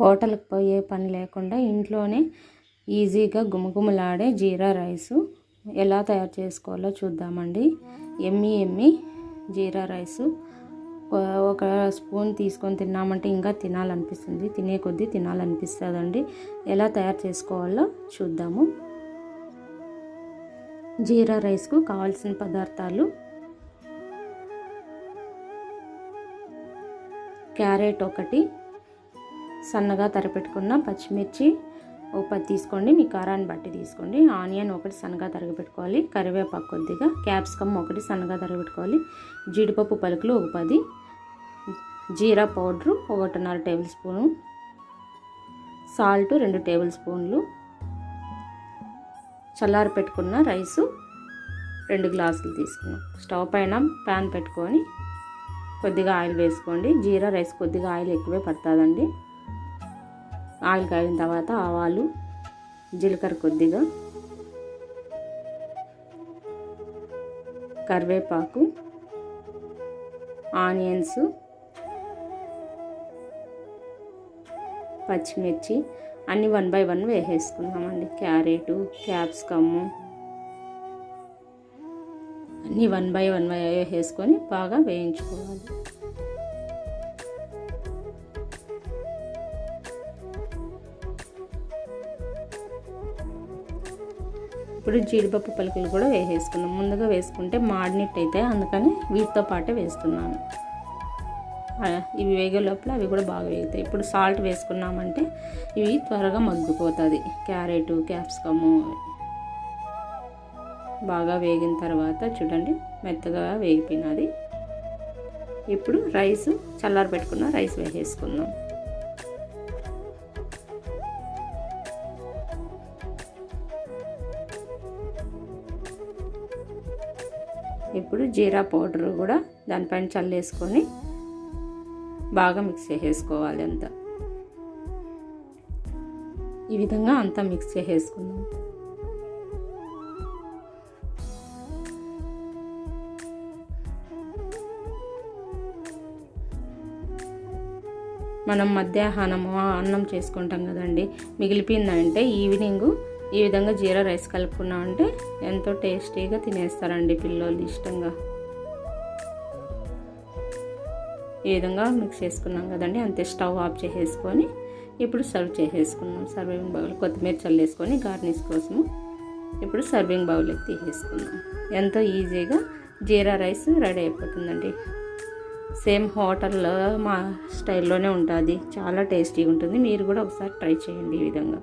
హోటల్కి పోయే పని లేకుండా ఇంట్లోనే ఈజీగా గుమగుమలాడే జీరా రైసు ఎలా తయారు చేసుకోవాలో చూద్దామండి. ఎమ్మి ఎమ్మి జీరా రైసు. ఒక- స్పూన్ తీసుకొని తిన్నామంటే ఇంకా తినాలనిపిస్తుంది. తినే కొద్దీ తినాలనిపిస్తుందండి. ఎలా తయారు చేసుకోవాలో చూద్దాము. జీరా రైస్కు కావాల్సిన పదార్థాలు. క్యారెట్ ఒకటి సన్నగా తరిపెట్టుకున్న పచ్చిమిర్చి ఒక పది తీసుకోండి. మీ కారాన్ని బట్టి తీసుకోండి. ఆనియన్ ఒకటి సన్నగా తరగపెట్టుకోవాలి. కరివేపాకు కొద్దిగా క్యాప్సికమ్ ఒకటి సన్నగా తరిగిపెట్టుకోవాలి. జీడిపప్పు పలుకులు ఒక పది. జీరా పౌడరు ఒకటిన్నర టేబుల్ స్పూను. సాల్ట్ రెండు టేబుల్ స్పూన్లు. చల్లారి పెట్టుకున్న రైసు రెండు గ్లాసులు తీసుకున్నాం. స్టవ్ పైన ప్యాన్ పెట్టుకొని కొద్దిగా ఆయిల్ వేసుకోండి. జీరా రైస్ కొద్దిగా ఆయిల్ ఎక్కువే పడుతుందండి. ఆయిల్ కాగిన తర్వాత ఆవాలు జీలకర్ర కొద్దిగా కరివేపాకు ఆనియన్స్ పచ్చిమిర్చి అన్నీ వన్ బై వన్ వేసేసుకున్నామండి. క్యారెట్ క్యాప్సికమ్ అన్నీ వన్ బై వన్ వేసేసుకొని బాగా వేయించుకోవాలి. ఇప్పుడు జీడిపప్పు పలుకులు కూడా వేసేసుకున్నాం ముందుగా వేసుకుంటే మాడినట్టు అయితే అందుకని వీటితో పాటే వేస్తున్నాను. ఇవి వేగే లోపల అవి కూడా బాగా వేగుతాయి. ఇప్పుడు సాల్ట్ వేసుకున్నామంటే ఇవి త్వరగా మగ్గిపోతుంది. క్యారెట్ క్యాప్సికము బాగా వేగిన తర్వాత చూడండి మెత్తగా వేగిపోయినది. ఇప్పుడు రైస్ చల్లారి పెట్టుకున్న రైస్ వేసేసుకుందాం. ఇప్పుడు జీరా పౌడర్ కూడా దానిపైన చల్లేసుకొని బాగా మిక్స్ చేసేసుకోవాలి అంతా. ఈ విధంగా అంతా మిక్స్ చేసేసుకుందాం. మనం మధ్యాహ్నము అన్నం చేసుకుంటాం కదండి. మిగిలిపోయిందంటే ఈవినింగ్ ఈ విధంగా జీరా రైస్ కలుపుకున్నామంటే ఎంతో టేస్టీగా తినేస్తారండి పిల్లలు ఇష్టంగా. ఈ విధంగా మిక్స్ చేసుకున్నాం కదండి అంతే స్టవ్ ఆఫ్ చేసేసుకొని ఇప్పుడు సర్వ్ చేసేసుకున్నాం. సర్వింగ్ బౌల్ కొత్తిమీర చల్లేసుకొని గార్నిష్ కోసము ఇప్పుడు సర్వింగ్ బౌల్కి తీసేసుకున్నాం. ఎంతో ఈజీగా జీరా రైస్ రెడీ అయిపోతుందండి. సేమ్ హోటల్లో మా స్టైల్లోనే ఉంటుంది చాలా టేస్టీగా ఉంటుంది. మీరు కూడా ఒకసారి ట్రై చేయండి ఈ విధంగా.